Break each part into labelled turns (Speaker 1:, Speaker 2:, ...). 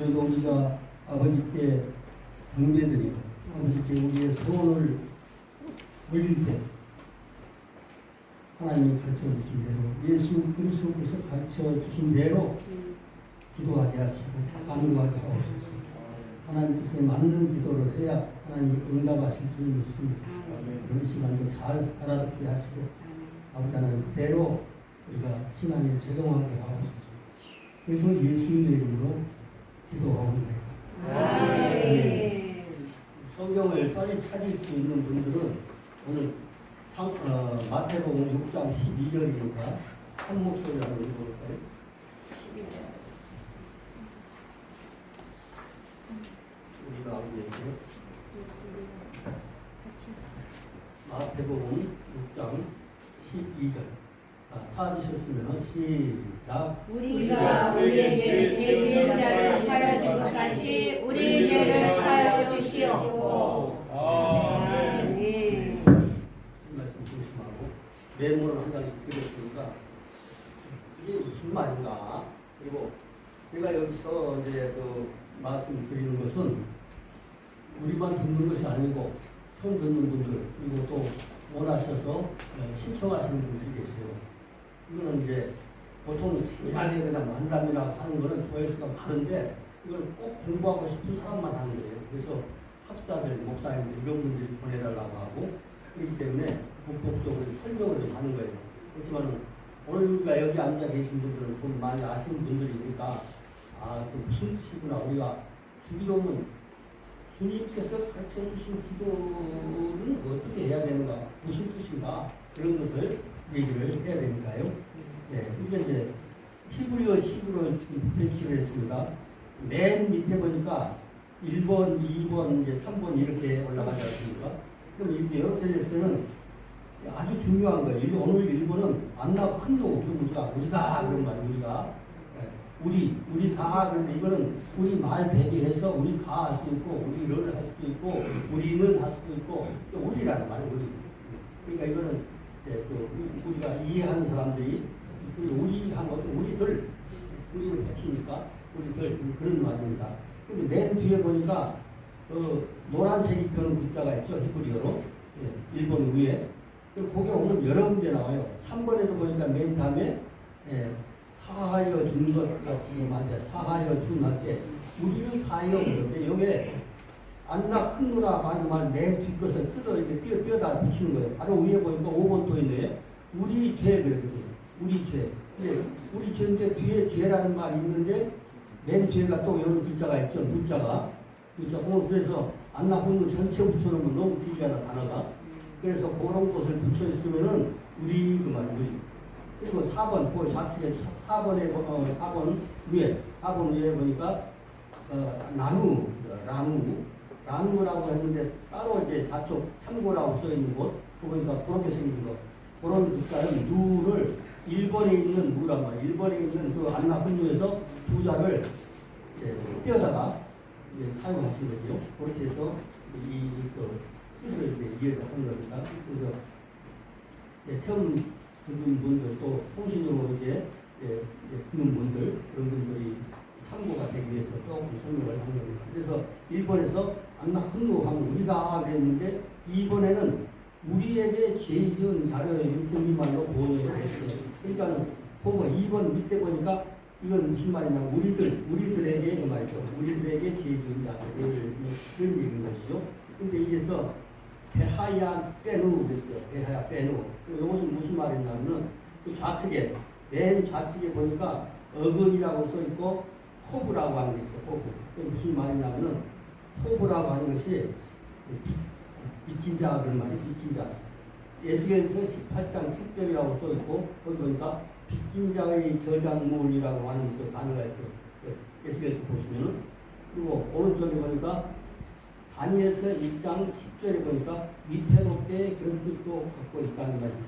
Speaker 1: 그래도 우리가 아버지께 경배드리고 아버지께 우리의 소원을 올릴 때 하나님이 가르쳐 주신 대로 예수 그리스도께서 가르쳐 주신 대로 기도하게 하시고 간구하게 하옵소서. 하나님 뜻에 맞는 기도를 해야 하나님이 응답하실 줄 믿습니다. 그런 시간도 잘 알아듣게 하시고 아버지 하나님 그대로 우리가 신앙에 적용하게 하옵소서. 그래서 예수님의 이름으로 5장 12절이니까 한 목소리라고 읽어볼까요? 원하셔서 어, 신청하시는 분들이 계세요. 이거는 이제 보통 세상에 그냥 만담이라 하는 거는 조회수가 많은데 이걸 꼭 공부하고 싶은 사람만 하는 거예요. 그래서 학자들, 목사님들 이런 분들이 보내달라고 하고 그렇기 때문에 복복적으로 설명을 좀 하는 거예요. 그렇지만 오늘 우리가 여기 앉아 계신 분들은 좀 많이 아시는 분들이니까 아, 또 무슨 뜻이구나. 우리가 주기도는 주님께서 가르쳐 주신 기도는 어떻게 해야 되는가? 무슨 뜻인가? 그런 것을 얘기를 해야 되니까요. 네, 이게 이제 히브리어 10으로 지금 배치를 했습니다. 맨 밑에 보니까 1번, 2번, 이제 3번 이렇게 올라가지 않습니까? 그럼 이렇게 이렇게 됐을 때는 아주 중요한 거예요. 일- 오늘 1번은 안나 큰 노, 그러니까 우리가 그런 말이에요. 우리가. 예, 우리, 우리 다 그런데 이거는 우리 말 대비해서 우리가 할 수도 있고, 우리를 할 수도 있고, 우리는 할 수도 있고, 또 우리라는 말이에요. 우리. 그러니까 이거는 또 우리- 우리가 이해하는 사람들이 우리 우리 한 것도 우리들 우리를 했으니까 우리들 그런 말입니다. 근데 맨 뒤에 보니까 그 노란색이 펴는 글자가 있죠 히브리어로 예, 일본 위에 그 거기 오늘 여러 문제 나와요. 3번에도 보니까 맨 다음에 예, 사하여 준 것 같이 맞아 사하여 준 할때 우리를 사하여 그러는데 여기에 안나 큰 누라 많이 말내 뒷것을 뜯어 이렇게 띄어 띄어다 붙이는 거예요. 바로 위에 보니까 5번 또 있네. 우리 죄 그랬거든요. 우리 죄. 근데 우리 죄인데 뒤에 죄라는 말이 있는데 맨 뒤에가 또 이런 글자가 있죠. 문자가. 문자 오늘 그래서 안 나쁜 거 전체 붙여놓으면 너무 길잖아 단어가. 그래서 그런 것을 붙여 있으면은 우리 그 말이 우리. 그리고 4번 그 좌측에 4번에 어, 4번 위에 4번 위에 보니까 어, 나무 나무 나무라고 했는데 따로 이제 좌측 참고라고 써 있는 곳 그거 보니까 그렇게 생긴 거 그런 글자는 누를 1번에 있는 누란 말이에요. 1번에 있는 그 안나 분류에서 두 자를 이제 사용하신 거죠. 그렇게 해서 이, 그, 뜻을 이제 이해를 하는 겁니다. 그래서 예, 처음 듣는 분들 또 통신용으로 이제 예, 예, 듣는 분들 그런 분들이 참고가 되기 위해서 조금 설명을 한 겁니다. 그래서 1번에서 안나 흥로하면 우리가 그랬는데 2번에는 우리에게 죄 지은 자를 일등이 말로 번역을 했어요. 그러니까 보고 2번 밑에 보니까 이건 무슨 말이냐 우리들 우리들에게 그 말이죠. 우리들에게 죄 지은 자를 그런 얘기인 것이죠. 근데 이게서 베하야 빼누 그랬어요. 베하야 빼누. 이것은 무슨 말이냐면은 그 좌측에 맨 좌측에 보니까 어근이라고 써 있고 호브라고 하는 게 있어요. 호브. 그 무슨 말이냐면은 호브라고 하는 것이 빚진 자 그런 말이에요. 빚진 자. 에스겔서 18장 7절이라고 써 있고 거기 보니까 빚진 자의 저작물이라고 하는 그 단어가 있어요. 그 에스겔서 보시면은 그리고 오른쪽에 보니까 다니엘서 1장 10절에 보니까 위태롭게 뜻도 갖고 있다는 말이죠.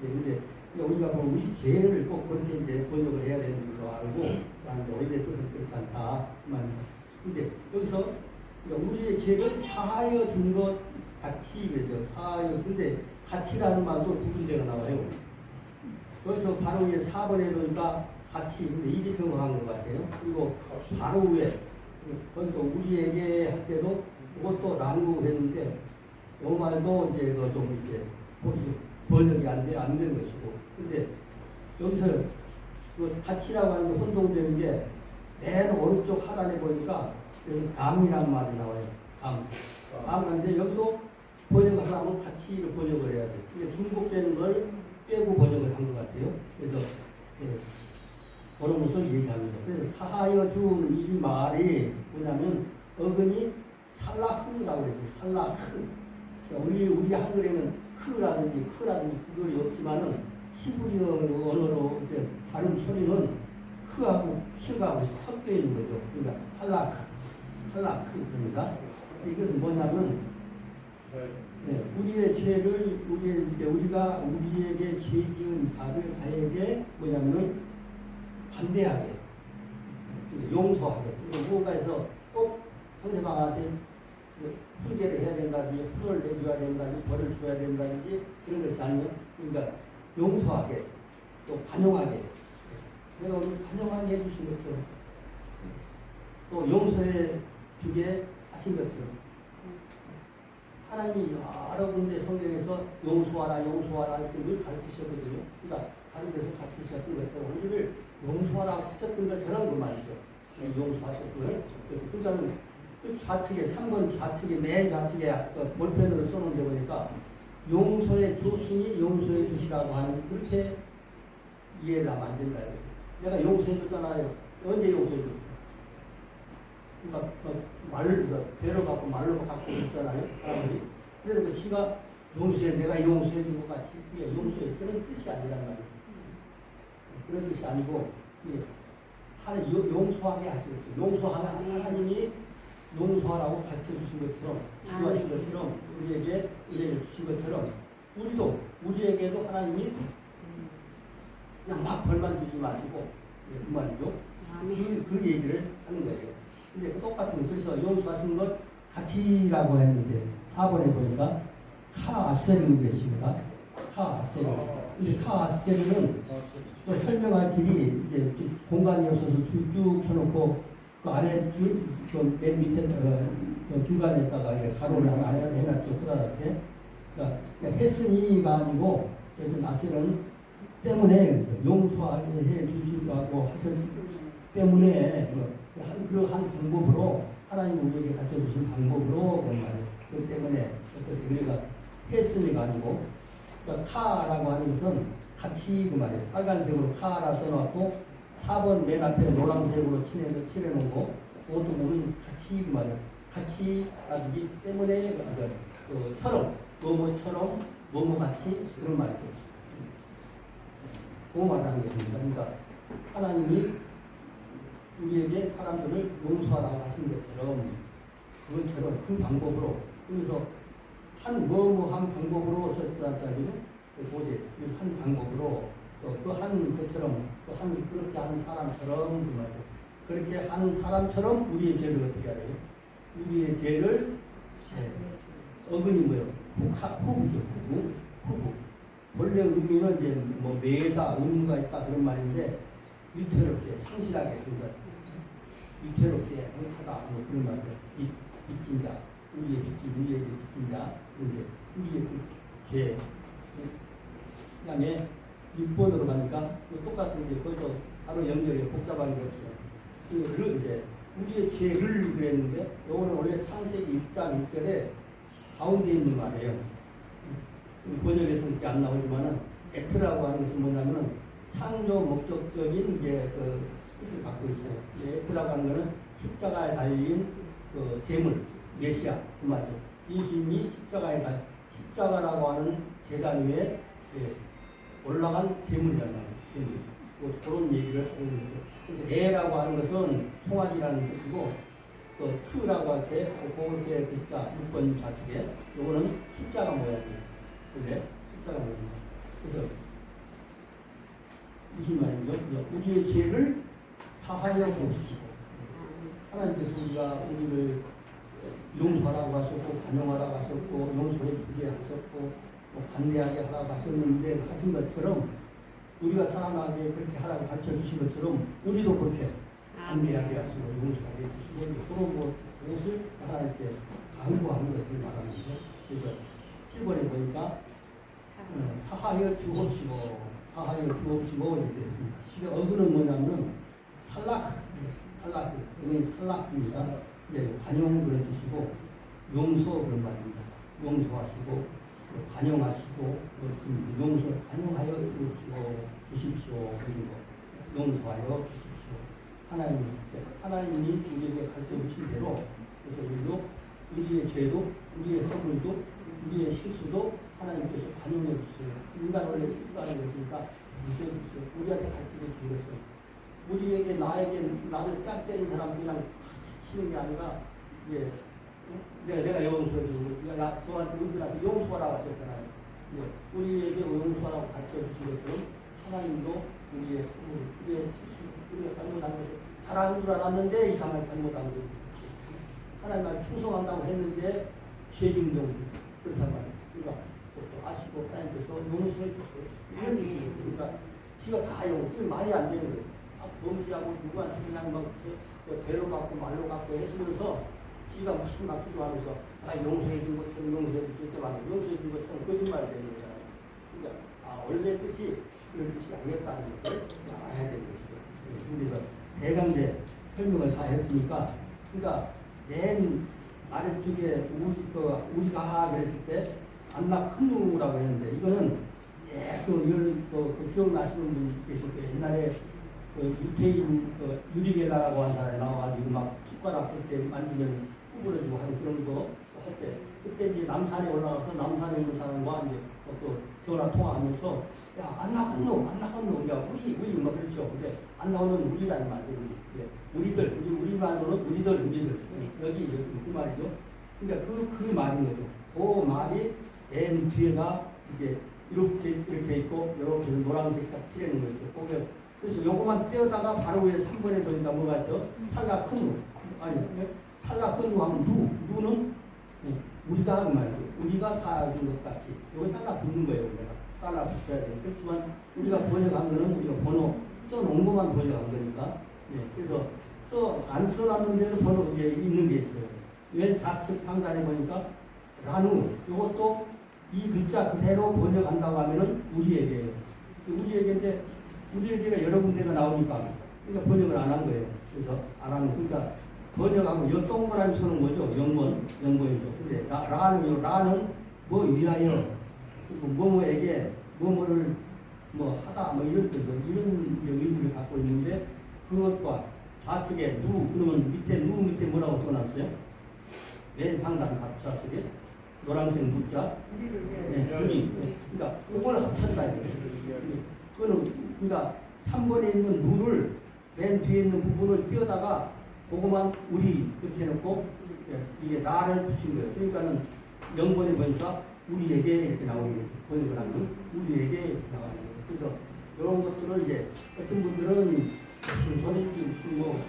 Speaker 1: 네, 근데 우리가 보면 우리 죄를 꼭 그렇게 이제 번역을 해야 되는 줄로 알고 그런데 원래 뜻은 그렇지 않다 그. 근데 여기서 그러니까 우리의 죄를 사하여 준 것 같이 그죠. 사하여 근데 같이라는 말도 두 군데가 나와요. 그래서 바로 위에 4번에 보니까 같이 근데 이게 정확한 것 같아요. 그리고 바로 위에 거기서 우리에게 할 때도 그것도 랑구했는데 이 말도 이제 그좀 이렇게 번역이 안 돼, 안 된 것이고. 근데 여기서 그 가치라고 하는 게 혼동되는 게 맨 오른쪽 하단에 보니까 여기 감이란 말이 나와요. 감. 감인데 여기도 번역을 하려면 가치를 번역을 해야 돼. 이게 중복되는 걸 빼고 번역을 한 것 같아요. 그래서 예, 그런 것을 얘기합니다. 그래서 사하여 준 이 말이 뭐냐면 어근이 살라흐라고 그러죠. 살라흐. 자, 우리 우리 한글에는 크라든지 크라든지 그걸이 없지만은 히브리어 언어로 이제 발음 소리는 크하고 히하고 섞여 있는 거죠. 그러니까 할라크, 할라크입니다. 이것은 뭐냐면 네, 우리의 죄를 우리 이제 우리가 우리에게 죄 지은 자를 자에게 뭐냐면은 관대하게 용서하게 그리고 무언가에서 꼭 상대방한테 그 훈계를 해야 된다든지 훈을 내줘야 된다든지 벌을 줘야 된다든지 그런 것이 아니요. 그러니까 용서하게 또 관용하게. 내가 오늘 관용하게 해주신 것처럼 또 용서해 주게 하신 것처럼. 하나님이 여러 군데 성경에서 용서하라 용서하라 이렇게 늘 가르치셨거든요. 그러니까 다른 데서 가르치셨던 것처럼 우리를 용서하라고 하셨던 것처럼 그 말이죠. 용서하셨어요 그래서 그러니까는 그 좌측에 3번 좌측에 맨 좌측에 그 볼펜으로 써놓은 데 보니까 용서해 줬으니 용서해 주시라고 하는 그렇게 이해를 하면 안 된다. 내가 용서해 줬잖아요. 언제 용서해 줬어? 그러니까 뭐 말을 배로 갖고 말로 갖고 있잖아요. 그래서 그 지가 용서해 내가 용서해 준 것 같이 그게 용서해 그런 뜻이 아니란 말이에요. 그런 뜻이 아니고 용- 용서하게 하시겠죠. 용서하면 하나님이 용서하라고 가르쳐 주신 것처럼 지도하신 것처럼 우리에게 은혜를 주신 것처럼 우리도 우리에게도 하나님이 그냥 막 벌만 주지 마시고 예, 그 말이죠. 그, 그 얘기를 하는 거예요. 근데 그 똑같은 그래서 용서하신 것 가치라고 했는데 4번에 보니까 카아세르 그랬습니다. 카아세르. 근데 카아세르는 또 설명할 길이 이제 좀 공간이 없어서 쭉, 쭉 쳐놓고 그 안에 쭉, 그맨 밑에 어, 그 중간에다가 가로를 하나 해놨죠. 흐다랗게. 그러니까 했으니가 아니고 그래서 나스는 때문에 용서해 주시라고 하셨 때문에 그한 그 한 방법으로 하나님 우리에게 가르쳐 주신 방법으로. 그 때문에 우리가 했으니가 아니고 그러니까 카라고 하는 것은 같이 그 말이에요. 빨간색으로 카라 써놨고 4번 맨 앞에 노란색으로 칠해서 칠해놓고 그것도 우리는 같이 그 말이에요. 같이 라든지 때문에 그, 그 처럼 뭐뭐처럼 뭐뭐같이 그런 말이죠. 그 말하는 것입니다. 그러니까 하나님이 우리에게 사람들을 용서하라고 하신 것처럼 그것처럼 그 방법으로 그래서 한 뭐뭐한 방법으로 썼다는 고제 한 방법으로 또한 것처럼 또한 그렇게 하는 사람처럼 그 말이에요. 그렇게 하는 사람처럼 우리의 죄를 어떻게 해야 돼요? 우리의 죄를 예, 어근이 뭐예요? 후부죠 후부 후부 원래 의미는 이제 뭐 매다 의무가 있다 그런 말인데 위태롭게 상실하게 그러니까 위태롭게 행하다 뭐 그런 말이에요. 빚, 빚진 자 우리의 빚진 우리의 빚진 자 우리의 우리의 그죄 그다음에 6번으로 가니까 또 똑같은 게 거기서 바로 연결이 복잡한 게 없어요. 그를 이제 우리의 죄를 그랬는데 요거는 원래 창세기 1장 1절에 가운데 있는 말이에요. 번역에서는 이렇게 안 나오지만은 에트라고 하는 것은 뭐냐면은 창조 목적적인 이제 그 뜻을 갖고 있어요. 에트라고 하는 것은 십자가에 달린 그 재물, 메시아 그 말이죠. 예수님이 십자가에 달 십자가라고 하는 재단 위에 예, 올라간 재물이란 말이에요. 뭐 그런 얘기를 하고 있는 거죠. 그래서 에라고 하는 것은 송아지라는 뜻이고 또 트라고 할 때, 그걸 글자 6번 좌측에 요거는 십자가 모양이에요. 그래? 십자가 모양입니다. 그래서 무슨 말이죠? 우리의 죄를 사하여 보시고 하나님께서 우리가 우리를 용서하라고 하셨고 관용하라고 하셨고 용서해 주게 하셨고 뭐 관대하게 하라고 하셨는데 하신 것처럼 우리가 사람에게 그렇게 하라고 가르쳐 주신 것처럼 우리도 그렇게 관대하게 하시고 용서하게 해주시고 서로 뭐 옷을 하나 이렇게 강구하는 것을 말하는 거죠. 그래서 7번에 보니까 어, 사하여 주옵시고 사하여 주옵시고 이렇게 됐습니다. 이게 어근은 뭐냐면은 살락 살락 여기 살락입니다. 이제 관용 그런 뜻이고 용서 그런 말입니다. 용서하시고 또 관용하시고 그 용서 관용하여 주십시오 그리고 용서하여 주십시오. 하나님 하나님이 우리에게 가르쳐 주신 대로 그래서 우리도 우리의 죄도 우리의 허물도 우리의 실수도 하나님께서 관용해 주세요. 인간 원래 실수하는 것이니까 무시해 주세요. 우리한테 가르쳐 주셨어요. 우리에게 나에게 나를 딱 때린 사람 그냥 치는 게 아니라 이제 내 가 내가 용서해 주고 야 저한테 우리한테 용서하라고 하셨잖아요. 예, 우리에게 용서하라고 가르쳐 주신 것처럼 하나님도 우리의 우리의 실수, 우리가 잘못한 것을 잘하는 줄 알았는데 이상을 잘못한 거죠. 하나님을 충성한다고 했는데 죄징정 그렇단 말이에요. 또 아시고 하나님께서 용서해 주세요. 이런 뜻이에요. 그러니까 지가 다 용서 말이 안 되는 거예요. 아, 범죄하고 누구한테 그냥 막그 배로 갖고 말로 갖고 했으면서 지가 무슨 막 기도 하면서 아 용서해 준 것처럼 용서해 줄때 말이에요. 용서해 준 것처럼 거짓말 되는 거잖아요. 그러니까 아 원래 뜻이 그런 뜻이 아니었다는 것을 알아야 되는 것이죠. 우리가 대강제 설명을 다 했으니까 그러니까 맨 아래쪽에 우리 그 우리가 그랬을 때 안나 큰 누라고 했는데 이거는 예그 이런 그, 그 기억나시는 분 계실 거예요. 옛날에 그 유태인 그 유리계라고 한 사람이 나와가지고 막 숟가락 그때 만지면 구부러지고 하는 그런 거 할 때 그때 이제 남산에 올라가서 남산에 있는 사람과 이제 또 전화 통화하면서 야안 놈, 안 놈, 야 우리 우리 뭐 그렇죠. 근데 안 나오는 우리라는 말이에요. 우리. 예. 우리들, 우리 우리 말로는 우리들, 우리들 여기 여기 그 말이죠. 그러니까 그그 말인 거죠. 그 말이 맨 뒤에가 이제 이렇게 이렇게 있고 이렇게 노란색 딱 칠해는 거죠. 그래서 요거만 떼어다가 바로 위에 3번에 보니까 뭐가 있죠? 살라 큰 우. 아니, 살라 큰우 하면 누. 누는 예, 우리가 그 말이에요. 우리가 사준 것 같이. 요거 따라 붙는 거예요. 우리가. 따라 붙여야 돼요. 그렇지만 우리가 번역한 거는 우리가 번호 써놓은 것만 번역한 거니까. 예, 그래서 써, 안 써놨는데도 번호 이제 있는 게 있어요. 왼 좌측 상단에 보니까 라누. 요것도 이 글자 그대로 번역한다고 하면은 우리에게예요. 우리에게인데 우리에게가 여러 군데가 나오니까 그러니까 번역을 안 한 거예요. 그래서 안 하는 그러니까 번역하고 여 동그라미 서는 거죠. 영번 영번이죠. 근데 라, 라는 요. 라는 뭐 위하여 그리고 뭐뭐에게 뭐뭐를 뭐 하다 뭐 이런 뜻 이런 의미를 갖고 있는데 그것과 좌측에 누 그러면 밑에 누 밑에 뭐라고 써놨어요? 맨 상단 좌측에 노란색 문자 네, 우리. 네. 그러니까 이걸 합쳤다 이거예요. 그거는 그러니까 3번에 있는 누를 맨 뒤에 있는 부분을 띄어다가 그거만 우리 이렇게 해놓고 예, 이게 나를 붙인 거예요. 그러니까는 0번에 보니까 우리에게 이렇게 나오는 거죠. 번역을 하면 우리에게 이렇게 나오는 거예요. 그래서 이런 것들을 이제 어떤 분들은 무슨 소리지 무슨 뭐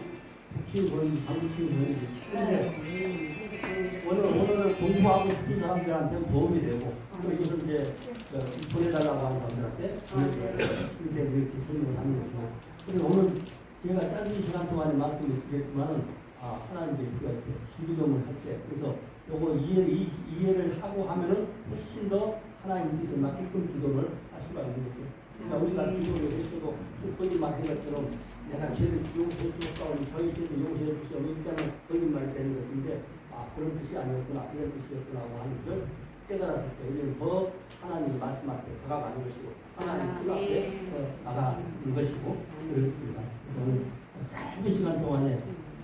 Speaker 1: 붙인 소리지 장붙인 소리지 근데 오늘 오늘 공부하고 싶은 사람들한테 도움이 되고 또 이것을 이제 어, 보내달라고 하는 사람들한테 이렇게 이렇게 설명을 하는 거죠. 그래서 오늘 제가 짧은 시간 동안에 말씀을 드렸지만은 아 하나님께 우리가 이렇게 주기도문을 할때 그래서 요거 이해를 이- 이해를 하고 하면은 훨씬 더 하나님 뜻에 맞게끔 기도를 할 수가 있는 거죠. 그러니까 우리가 기도를 했어도 거짓말 한 것처럼 내가 죄를 용서해 주었다고 저희 죄를 용서해 주세요. 일단은 거짓말이 되는 것인데 아 그런 뜻이 아니었구나 이런 뜻이었구나 하는 것을 깨달았을 때 우리는 더 하나님 말씀 앞에 다가가는 것이고 하나님 그 앞에 더 나가는 것이고 그렇습니다. 오늘 짧은 시간 동안에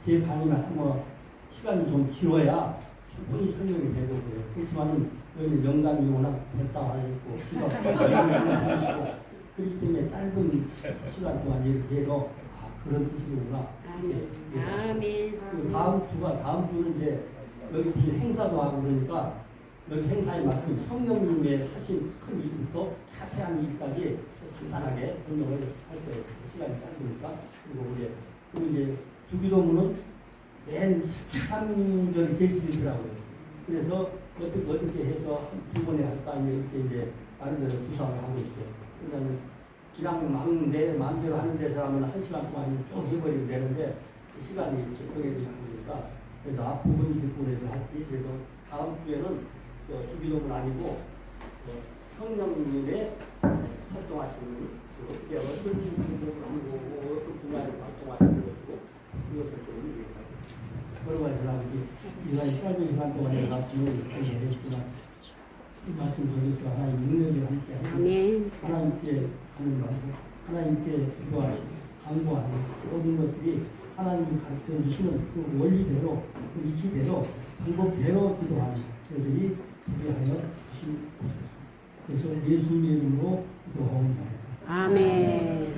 Speaker 1: 제 강의나 한번 시간이 좀 길어야 충분히 설명이 되고 그래요. 그렇지만은 여기는 영감이 워낙 됐다 하고 기가 하고 그렇기 때문에 짧은 시간 동안 이렇게 해도 아 그런 뜻이구나. 예, 예.
Speaker 2: 아멘.
Speaker 1: 그 다음 주가 다음 주는 이제 여기 무슨 행사도 하고 그러니까 여기 행사에 맞춘 성령님의 하신 큰 일부터 자세한 일까지 간단하게 설명을 할 거예요. 시간이 짧으니까 그리고 우리 그리고 이제 주기도문은 맨 13절이 제일 길더라고요. 그래서 어떻게 어떻게 해서 한두 번에 할까 이렇게 이제 나름대로 구상을 하고 있어요. 그러면 그냥 막내 마음대로 하는 데서 하면 한 시간 동안 쭉 해버리면 되는데 그 시간이 이렇게 정해져 있으니까 그래서 앞부분 뒷부분에서 할지 그래서 다음 주에는 저 주기도문 아니고 어, 성령님의 활동하시는 그 어떻게 어떤 친구들을 나누고 어떤 분야에서 활동하시는 것이고 그것을 좀 얘기하고 여러 가지 아버지 이날 짧은 시간 동안에 말씀을 했지만 이 말씀 전해서 하나님 능력을 함께 하고. 하나님께 하는 하나님께 기도하고 강구하는 모든 것들이 하나님이 가르쳐 주시는 그 원리대로 그 이치대로 방법대로 기도하는 저들이 우리하여 주시옵소서. 그래서 예수님 이름으로 기도하옵나이다.
Speaker 2: 아멘.